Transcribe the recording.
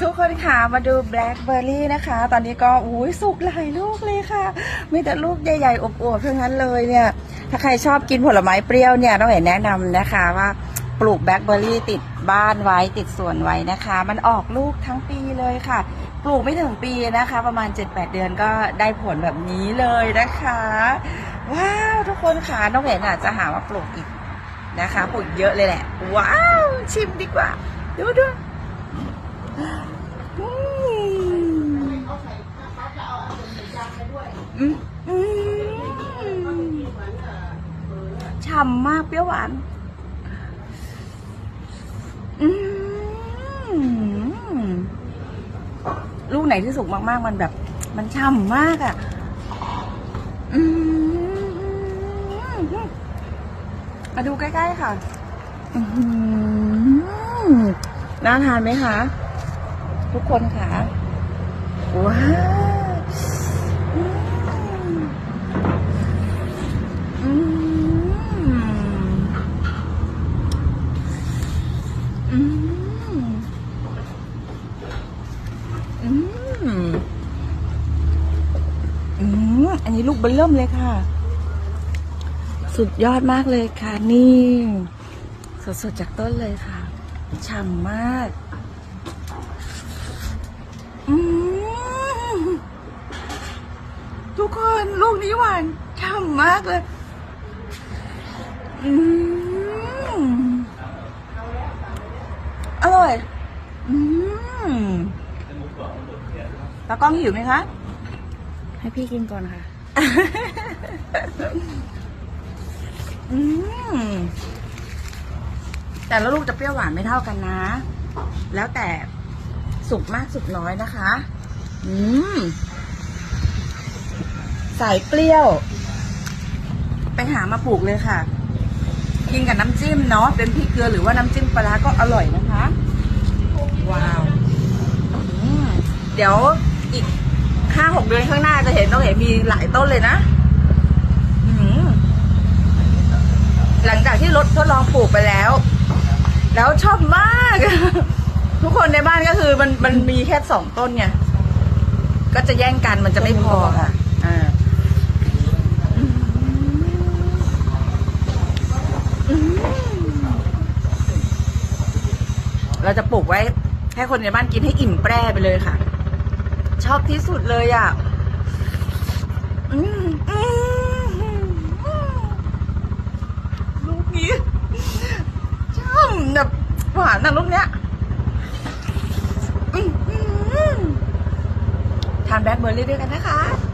ทุกคนค่ะมาดูแบล็คเบอร์รี่นะคะ ตอนนี้ก็อุ้ยสุกหลายลูกเลยค่ะ มีแต่ลูกใหญ่ๆอบๆทั้งนั้นเลยเนี่ย ถ้าใครชอบกินผลไม้เปรี้ยวเนี่ยต้องเห็นแนะนำนะคะว่าปลูกแบล็คเบอร์รี่ติดบ้านไว้ติดสวนไว้นะคะ มันออกลูกทั้งปีเลยค่ะ ปลูกไม่ถึงปีนะคะ ประมาณ 7-8 เดือนก็ได้ผลแบบนี้เลยนะคะ ว้าวทุกคนค่ะน้องเห็นอาจจะหาว่าปลูกอีกนะคะปลูกเยอะเลยแหละ ว้าวชิมดีกว่า ดูดู ฉ่ำมากเปรี้ยวหวาน ลูกไหนที่สุกมากๆ มันแบบ มันฉ่ำมากอะมาดูใกล้ ๆ ค่ะน่าทานไหมคะ ทุกคนค่ะ ว้าวอืมอืมอืมอืมอันนี้ลูกเบลเริ่มเลยค่ะ สุดยอดมากเลยค่ะ นี่ สดๆจากต้นเลยค่ะ ฉ่ำมาก ทุกคนลูกนี้หวานฉ่ำมากเลยอืมอร่อยอืมตากล้องหิวไหมคะ ให้พี่กินก่อนค่ะอืมแต่ละลูกจะเปรี้ยวหวานไม่เท่ากันนะ แล้วแต่ สุกมากสุกน้อยนะคะ อืม สายเปรี้ยว ไปหามาปลูกเลยค่ะ กินกับน้ำจิ้มเนาะ เป็นพริกเกลือหรือว่าน้ำจิ้มปลาก็อร่อยนะคะ ว้าวอืมเดี๋ยวอีกห้าหกเดือนข้างหน้าจะเห็นต้องเห็นมีหลายต้นเลยนะอืมหลังจากที่รถทดลองปลูกไปแล้ว แล้วชอบมาก คนในบ้านก็คือมันมันมีแค่สองต้นไงก็จะแย่งกันมันจะไม่พอค่ะอ่าเราจะปลูกไว้ให้คนในบ้านกินให้อิ่มแปร่ไปเลยค่ะ ชอบที่สุดเลยอะอืมอืมลูกนี้ช่ำแบบหวานนะลูกเนี้ยอื้อหือทาน แบล็คเบอร์รี่ด้วยกันนะคะ